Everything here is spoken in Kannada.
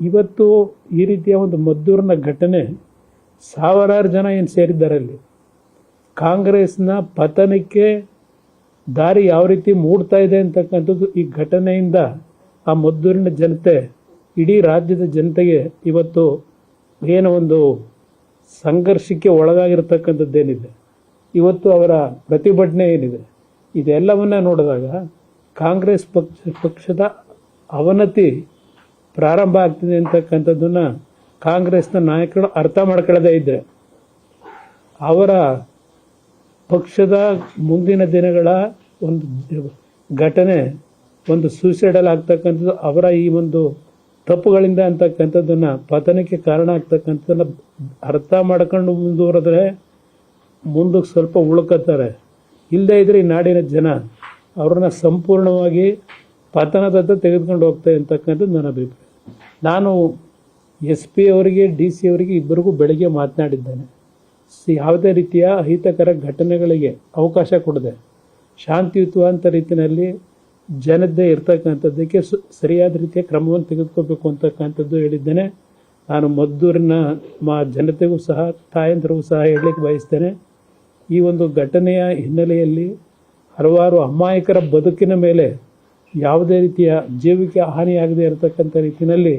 ಇವತ್ತು ಈ ರೀತಿಯ ಒಂದು ಮದ್ದೂರಿನ ಘಟನೆ ಸಾವಿರಾರು ಜನ ಏನು ಸೇರಿದ್ದಾರೆ ಅಲ್ಲಿ? ಕಾಂಗ್ರೆಸ್ನ ಪತನಕ್ಕೆ ದಾರಿ ಯಾವ ರೀತಿ ಮೂಡ್ತಾ ಇದೆ ಅಂತಕ್ಕಂಥದ್ದು ಈ ಘಟನೆಯಿಂದ ಆ ಮದ್ದೂರಿನ ಜನತೆ, ಇಡೀ ರಾಜ್ಯದ ಜನತೆಗೆ ಇವತ್ತು ಏನೋ ಒಂದು ಸಂಘರ್ಷಕ್ಕೆ ಒಳಗಾಗಿರ್ತಕ್ಕಂಥದ್ದೇನಿದೆ. ಇವತ್ತು ಅವರ ಪ್ರತಿಭಟನೆ ಏನಿದೆ? ಇದೆಲ್ಲವನ್ನ ನೋಡಿದಾಗ ಕಾಂಗ್ರೆಸ್ ಪಕ್ಷ, ಪಕ್ಷದ ಅವನತಿ ಪ್ರಾರಂಭ ಆಗ್ತಿದೆ ಅಂತಕ್ಕಂಥದ್ದನ್ನ ಕಾಂಗ್ರೆಸ್ನ ನಾಯಕರು ಅರ್ಥ ಮಾಡ್ಕೊಳ್ಳದೇ ಇದ್ರೆ, ಅವರ ಪಕ್ಷದ ಮುಂದಿನ ದಿನಗಳ ಒಂದು ಘಟನೆ, ಒಂದು ಸೂಸೈಡಲ್ ಆಗ್ತಕ್ಕಂಥದ್ದು, ಅವರ ಈ ಒಂದು ತಪ್ಪುಗಳಿಂದ ಅಂತಕ್ಕಂಥದ್ದನ್ನ, ಪತನಕ್ಕೆ ಕಾರಣ ಆಗ್ತಕ್ಕಂಥದ್ದನ್ನ ಅರ್ಥ ಮಾಡ್ಕೊಂಡು ಮುಂದುವರೆದ್ರೆ ಮುಂದಕ್ಕೆ ಸ್ವಲ್ಪ ಉಳ್ಕೋತಾರೆ. ಇಲ್ಲದೇ ಇದ್ರೆ ಈ ನಾಡಿನ ಜನ ಅವ್ರನ್ನ ಸಂಪೂರ್ಣವಾಗಿ ಪತನದತ್ತ ತೆಗೆದುಕೊಂಡು ಹೋಗ್ತಾರೆ ಅಂತಕ್ಕಂಥದ್ದು ನನ್ನ ಅಭಿಪ್ರಾಯ. ನಾನು ಎಸ್ ಪಿ ಅವರಿಗೆ, ಡಿ ಸಿ ಅವರಿಗೆ ಇಬ್ಬರಿಗೂ ಬೆಳಗ್ಗೆ ಮಾತನಾಡಿದ್ದೇನೆ. ಯಾವುದೇ ರೀತಿಯ ಅಹಿತಕರ ಘಟನೆಗಳಿಗೆ ಅವಕಾಶ ಕೊಡದೆ, ಶಾಂತಿಯುತವಾದಂಥ ರೀತಿಯಲ್ಲಿ ಜನತೆ ಇರ್ತಕ್ಕಂಥದ್ದಕ್ಕೆ ಸರಿಯಾದ ರೀತಿಯ ಕ್ರಮವನ್ನು ತೆಗೆದುಕೋಬೇಕು ಅಂತಕ್ಕಂಥದ್ದು ಹೇಳಿದ್ದೇನೆ. ನಾನು ಮದ್ದೂರಿನ ಮಾ, ಜನತೆಗೂ ಸಹ, ತಾಯಂದಿರಿಗೂ ಸಹ ಹೇಳಲಿಕ್ಕೆ ಬಯಸ್ತೇನೆ. ಈ ಒಂದು ಘಟನೆಯ ಹಿನ್ನೆಲೆಯಲ್ಲಿ ಹಲವಾರು ಅಮಾಯಕರ ಬದುಕಿನ ಮೇಲೆ ಯಾವುದೇ ರೀತಿಯ ಜೀವಿಕೆ ಹಾನಿಯಾಗದೇ ಇರತಕ್ಕಂಥ ರೀತಿಯಲ್ಲಿ